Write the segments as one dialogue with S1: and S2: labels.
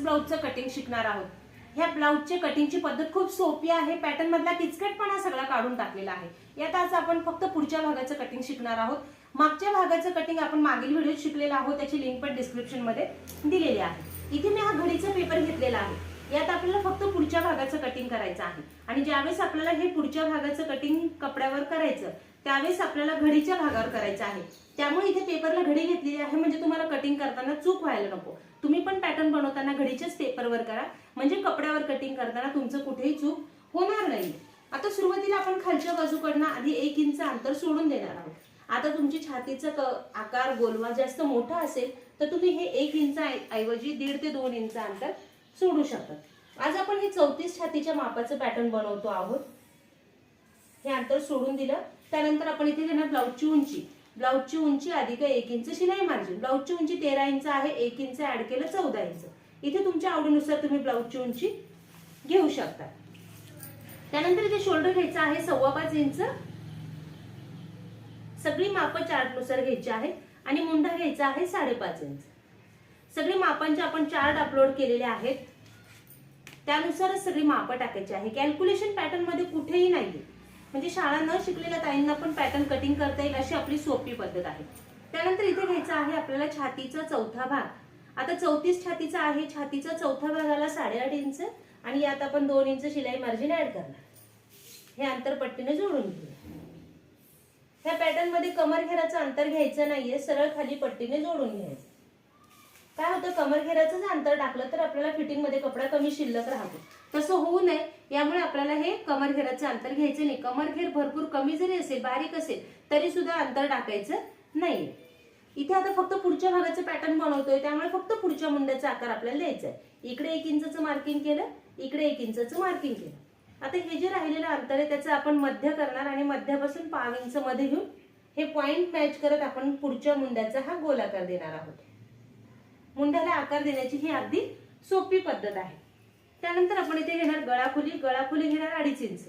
S1: ब्लाऊजचं cutting शिकणार आहोत. ह्या ब्लाऊजची कटिंगची पद्धत खूप सोपी आहे. पॅटर्न मधला किचकटपणा सगळा काढून टाकलेला आहे. यात आज आपण फक्त पुढच्या भागाचं कटिंग शिकणार आहोत. मागच्या भागाचं कटिंग आपण मागील व्हिडिओ शिकलेलं आहोत. त्याची लिंक पण डिस्क्रिप्शनमध्ये दिलेली आहे. इथे मी हा घडीचा पेपर घेतलेला आहे. यात आपल्याला फक्त पुढच्या भागाचं कटिंग करायचं आहे. आणि ज्यावेळेस आपल्याला हे पुढच्या भागाचं कटिंग कपड्यावर करायचं त्यावेळेस आपल्याला घडीच्या भागावर करायचं आहे. त्यामुळे इथे पेपरला घडी घेतलेली आहे म्हणजे तुम्हाला कटिंग करताना चूक व्हायला नको. तुम्ही पण पॅटर्न बनवताना घडीच्याच पेपरवर करा म्हणजे कपड्यावर कटिंग करताना तुमचं कुठेही चूक होणार नाही. आता सुरुवातीला आपण खालच्या बाजूकडनं आधी एक इंच अंतर सोडून देणार आहोत. आता तुमची छातीचा आकार गोलवा जास्त मोठा असेल तर तुम्ही हे एक इंच ऐवजी दीड ते दोन इंच अंतर सोडू शकतात आज आपण हे चौतीस छातीच्या मापाचं पॅटर्न बनवतो आहोत. हे अंतर सोडून दिलं. त्यानंतर आपण इथे घेणार ब्लाऊजची उंची. ब्लाऊजची उंची अधिक एक इंच शिलाई मार्जिन ब्लाऊजची उंची तेरा इंच आहे एक इंच ऍड केलं चौदा इंच. इथे तुमच्या आवडीनुसार तुम्ही ब्लाऊजची उंची घेऊ शकता. त्यानंतर इथे शोल्डर घ्यायचा आहे सव्वा पाच इंच. सगळी मापं चार्टनुसार घ्यायची आहे आणि मुंडा घ्यायचा आहे साडेपाच इंच. सगळी मापांचे आपण चार्ट अपलोड केलेले आहेत. त्यानुसारच सगळी मापं टाकायची आहे. कॅल्क्युलेशन पॅटर्नमध्ये कुठेही नाही म्हणजे शाळा न शिकलेल्या ताईंना पण पॅटर्न कटिंग करता येईल अशी आपली सोपी पद्धत आहे. त्यानंतर इथे घ्यायचा आहे आपल्याला छातीचा चौथा भाग. आता चौतीस छातीचा आहे छातीचा चौथा भागाला साडेआठ इंच आणि यात आपण दोन इंच शिलाई मार्जिन ऍड करणार. हे अंतर पट्टीने जोडून घेऊया. ह्या पॅटर्नमध्ये कमर घेराचं अंतर घ्यायचं नाहीये सरळ खाली पट्टीने जोडून घ्यायचं. काय होतं? कमरघेराचं जर अंतर टाकलं तर आपल्याला फिटिंगमध्ये कपडा कमी शिल्लक राहतो. तसं होऊ नये. यामुळे आपल्याला हे कमरघेराचं अंतर घ्यायचं नाही. कमरघेर भरपूर कमी जरी असेल बारीक असेल तरी सुद्धा अंतर टाकायचं नाही. इथे आता फक्त पुढच्या भागाचं पॅटर्न बनवतोय. त्यामुळे फक्त पुढच्या मुंड्याचा आकार आपल्याला द्यायचा आहे. इकडे एक इंचचं मार्किंग केलं इकडे एक इंचचं मार्किंग केलं. आता हे जे राहिलेलं अंतर आहे त्याचं आपण मध्य करणार आणि मध्यापासून पाव इंच मध्ये घेऊन हे पॉइंट मॅच करत आपण पुढच्या मुंड्याचा हा गोलाकार देणार आहोत. मुंड्याला आकार देण्याची ही अगदी सोपी पद्धत आहे. त्यानंतर आपण इथे घेणार गळाखोली गळाखोली घेणार अडीच इंच.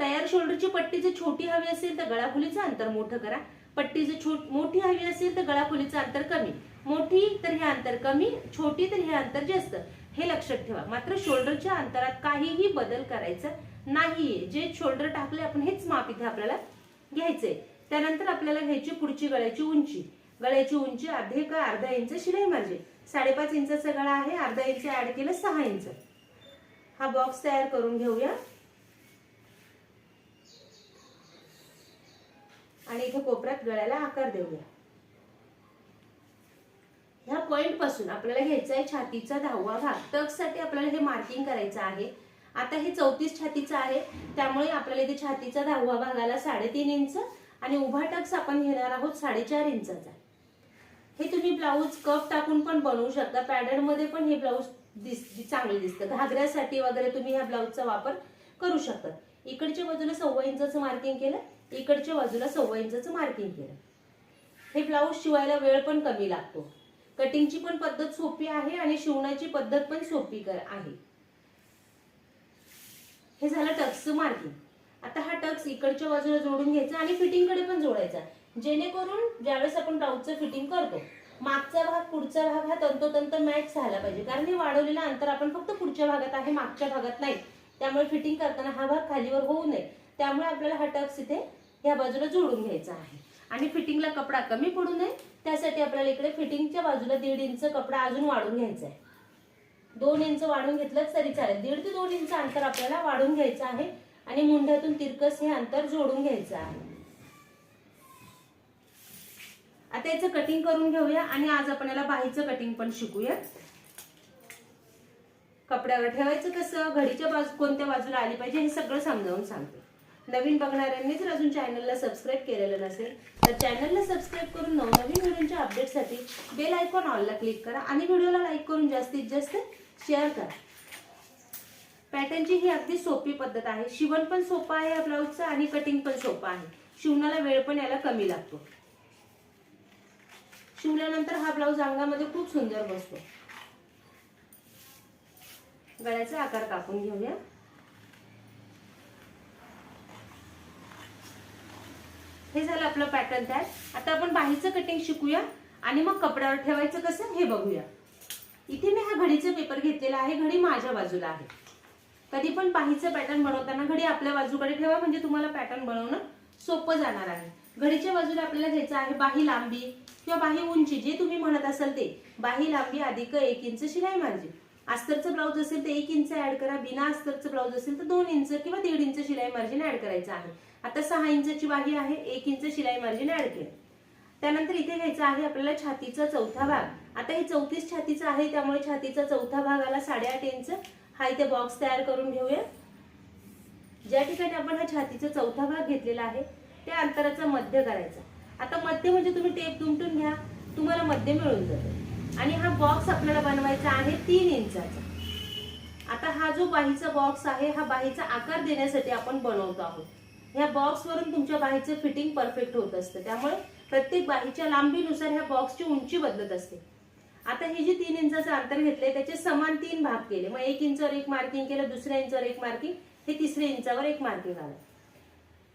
S1: तयार शोल्डरची पट्टी जर छोटी हवी असेल तर गळाखोलीचं अंतर मोठं करा. पट्टी जर छोट मोठी हवी असेल तर गळाखोलीचं अंतर कमी. मोठी तर हे अंतर कमी छोटी तर हे अंतर जास्त. हे लक्षात ठेवा. मात्र शोल्डरच्या अंतरात काहीही बदल करायचा नाहीये. जे शोल्डर टाकले आपण हेच माप इथे आपल्याला घ्यायचंय. त्यानंतर आपल्याला घ्यायची पुढची गळ्याची उंची. गळ्याची उंची अर्धे का अर्धा इंच शिलाई मार्जिन. साडेपाच इंचाचा गळा आहे अर्धा इंच ऍड केलं सहा इंच. हा बॉक्स तयार करून घेऊया. आणि इथे कोपऱ्यात गळ्याला आकार देऊया. ह्या पॉइंटपासून आपल्याला घ्यायचा आहे छातीचा दहावा भाग. टक्ससाठी आपल्याला हे मार्किंग करायचं आहे. आता हे चौतीस छातीचं आहे. त्यामुळे आपल्याला इथे छातीचा दहावा भागाला साडेतीन इंच आणि उभा टक्स आपण घेणार आहोत साडेचार इंचाचा. हे तुम्ही ब्लाऊज कप टाकून पण बनवू शकता. पॅडरमध्ये पण हे ब्लाऊज दिस चांगले दिसतं घागऱ्यासाठी वगैरे तुम्ही ह्या ब्लाऊजचा वापर करू शकता. इकडच्या बाजूला सव्वा इंचाचं मार्किंग केलं. इकडच्या बाजूला सव्वा इंचाचं मार्किंग केलं. हे ब्लाऊज शिवायला वेळ पण कमी लागतो. कटिंगची पण पद्धत सोपी आहे आणि शिवण्याची पद्धत पण सोपी कर आहे. हे झालं टक्सचं मार्किंग आता हा टक्स इकडच्या बाजूला जोडून घ्यायचा आणि फिटिंगकडे पण जोडायचा. जेणेकरून ज्यावेळेस आपण ब्लाऊजचं फिटिंग करतो मागचा भाग पुढचा भाग हा तंतोतंत मॅच झाला पाहिजे. कारण हे वाढवलेलं अंतर आपण फक्त पुढच्या भागात आहे मागच्या भागात नाही. त्यामुळे फिटिंग करताना हा भाग खालीवर होऊ नये. त्यामुळे आपल्याला हा टक्स इथे या बाजूला जोडून घ्यायचा आहे. आणि फिटिंगला कपडा कमी पडू नये. त्यासाठी आपल्याला इकडे फिटिंगच्या बाजूला दीड इंच कपडा अजून वाढून घ्यायचा आहे. दोन इंच वाढून घेतलंच तरी चालेल. दीड ते दोन इंच अंतर आपल्याला वाढून घ्यायचं आहे. आणि मुंढ्यातून तिरकस हे अंतर जोडून घ्यायचं आहे. आता याचं कटिंग करून घेऊया आणि आज आपण याला बाहीचं कटिंग पण शिकूया. कपड्यावर ठेवायचं कसं? घडीच्या बाजू कोणत्या बाजूला आली पाहिजे हे सगळं समजावून सांगते. नवीन बघणाऱ्यांनी जर अजून चॅनलला सबस्क्राईब केलेलं नसेल तर चॅनलला सबस्क्राईब करून नवनवीन व्हिडिओच्या अपडेटसाठी बेल आयकॉन ऑलला क्लिक करा आणि व्हिडिओला लाईक करून जास्तीत जास्त शेअर करा. पॅटर्नची ही अगदी सोपी पद्धत आहे. शिवण पण सोपं आहे या ब्लाऊजचं आणि कटिंग पण सोपं आहे. शिवणाला वेळ पण याला कमी लागतो. शिवल्यानंतर हा ब्लाऊज अंगामध्ये खूप सुंदर बसतो. गळ्याचा आकार कापून घेऊया. हे झालं आपलं पॅटर्न तयार आता आपण बाहेरचं कटिंग शिकूया आणि मग कपड्यावर ठेवायचं कसं हे बघूया. इथे मी हा घडीचा पेपर घेतलेला आहे घडी माझ्या बाजूला आहे. कधी पण बाहीचं पॅटर्न बनवताना घडी आपल्या बाजूकडे ठेवा म्हणजे तुम्हाला पॅटर्न बनवणं सोपं जाणार आहे. घडीच्या बाजूला आपल्याला घ्यायचं आहे बाही लांबी. किंवा बाही उंची जे तुम्ही म्हणत असाल ते. बाही लांबी अधिक एक इंच शिलाई मार्जिन. अस्तरचं ब्लाऊज असेल तर एक इंच ऍड करा बिना अस्तरचं ब्लाऊज असेल तर दोन इंच किंवा दीड इंच शिलाई मार्जिन ऍड करायचं आहे. आता सहा इंचची बाही आहे एक इंच शिलाई मार्जिन ऍड केलं. त्यानंतर इथे घ्यायचा आहे आपल्याला छातीचा चौथा भाग. आता हे चौतीस छातीचा आहे त्यामुळे छातीचा चौथा भाग आला साडेआठ इंच. हा इथे बॉक्स तयार करून घेऊया. ज्या ठिकाणी आपण हा छातीचा चौथा भाग घेतलेला आहे त्या अंतराचा मध्य करायचा. आता मध्य म्हणजे तुम्ही टेप दुमटून घ्या तुम्हाला मध्य मिळून जातो. आणि हा बॉक्स आपल्याला बनवायचा आहे तीन इंचाचा. आता हा जो बाहीचा बॉक्स आहे हा बाहीचा आकार देण्यासाठी आपण बनवतो आहोत. ह्या बॉक्स वरून तुमच्या बाहीचं फिटिंग परफेक्ट होत असतं. त्यामुळे प्रत्येक बाहीच्या लांबीनुसार ह्या बॉक्सची उंची बदलत असते. आता हे जे तीन इंचाचं अंतर घेतलंय त्याचे समान तीन भाग केले. मग एक इंचावर एक मार्किंग केलं दुसऱ्या इंचावर एक मार्किंग हे तिसऱ्या इंचावर एक मार्किंग आलं.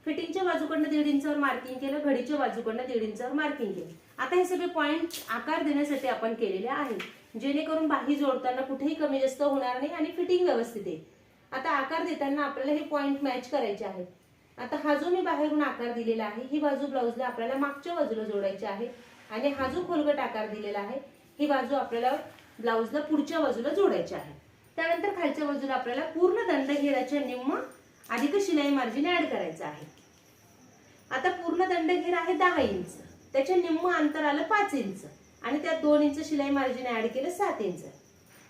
S1: फिटिंगच्या बाजूकडनं दीड इंचावर मार्किंग केलं घडीच्या बाजूकडनं दीड इंचावर मार्किंग केलं. आता हे सगळे पॉईंट आकार देण्यासाठी आपण केलेले आहेत. जेणेकरून बाही जोडताना कुठेही कमी जास्त होणार नाही आणि फिटिंग व्यवस्थित येईल आता आकार देताना आपल्याला हे पॉईंट मॅच करायचे आहेत. आता हा जो मी बाहेरून आकार दिलेला आहे ही बाजू ब्लाऊजला आपल्याला मागच्या बाजूला जोडायची आहे आणि हा जो खोलगट आकार दिलेला आहे ही बाजू आपल्याला ब्लाऊजला पुढच्या बाजूला जोडायची आहे. त्यानंतर खालच्या बाजूला आपल्याला पूर्ण दंड घेराच्या निम्म अधिक शिलाई मार्जिन ऍड करायचं आहे. आता पूर्ण दंडघेर आहे दहा इंच. त्याच्या निम्म अंतर आलं पाच इंच. आणि त्यात दोन इंच शिलाई मार्जिन ऍड केलं सात इंच.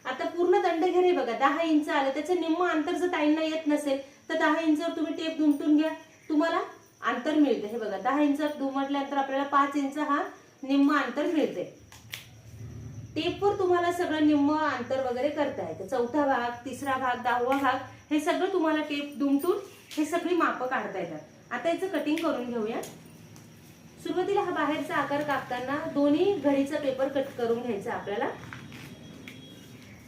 S1: आता पूर्ण दंडघेर हे बघा दहा इंच आलं. त्याचं निम्म अंतर जर ताईंना येत नसेल तर दहा इंचावर तुम्ही टेप दुमटून घ्या. तुम्हाला अंतर मिळते. हे बघा दहा इंच दुमटल्यानंतर आपल्याला पाच इंच हा निम्म अंतर मिळते टेपवर तुम्हाला सगळं निम्म अंतर वगैरे करता येतं. चौथा भाग तिसरा भाग दहावा भाग हे सगळं तुम्हाला टेप दुमटून हे सगळी मापं काढता येतात. आता याचं कटिंग करून घेऊया. सुरुवातीला हा बाहेरचा आकार कापताना दोन्ही घडीचा पेपर कट करून घ्यायचा आपल्याला.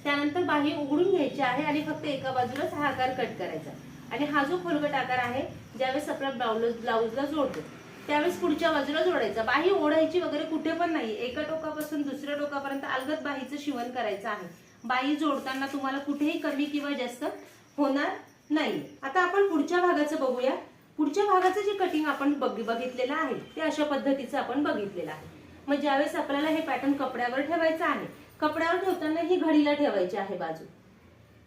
S1: त्यानंतर बाही उघडून घ्यायची आहे आणि फक्त एका बाजूलाच हा आकार कट करायचा. आणि हा जो खोलगट आकार आहे ज्यावेळेस आपला ब्लाऊज ब्लाऊजला जोडतो त्यावेळेस पुढच्या बाजूला जोडायचा. बाही ओढायची वगैरे कुठे पण नाही. एका टोकापासून दुसऱ्या टोकापर्यंत अलगद बाहीचं शिवण करायचं आहे. बाही जोडताना तुम्हाला कुठेही कमी किंवा जास्त होणार नाही. आता आपण पुढच्या भागाचं बघूया. पुढच्या भागाचं जे कटिंग आपण बघ- बघितलेलं आहे ते अशा पद्धतीचं आपण बघितलेलं आहे. मग ज्यावेळेस आपल्याला हे पॅटर्न कपड्यावर ठेवायचं आहे कपड्यावर ठेवताना ही घडीला ठेवायची आहे बाजू.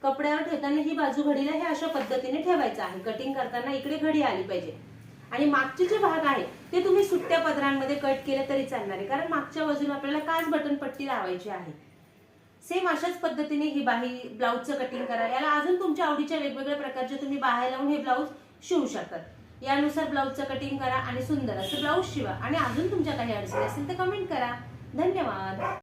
S1: कपड्यावर ठेवताना ही बाजू घडीला हे अशा पद्धतीने ठेवायचं आहे. कटिंग करताना इकडे घडी आली पाहिजे. आणि मागचे जे भाग आहे ते तुम्ही सुट्ट्या पदरांमध्ये कट केले तरी चालणार आहे. कारण मागच्या बाजूला आपल्याला काच बटन पट्टी लावायची आहे. सेम अशाच पद्धतीने ही बाही ब्लाऊजचं कटिंग करा. याला अजून तुमच्या आवडीच्या वेगवेगळ्या प्रकारचे तुम्ही बाह्या लावून हे ब्लाऊज शिवू शकतात. यानुसार ब्लाऊजचं कटिंग करा आणि सुंदर असं ब्लाऊज शिवा. आणि अजून तुमच्या काही अडचणी असतील तर कमेंट करा. धन्यवाद.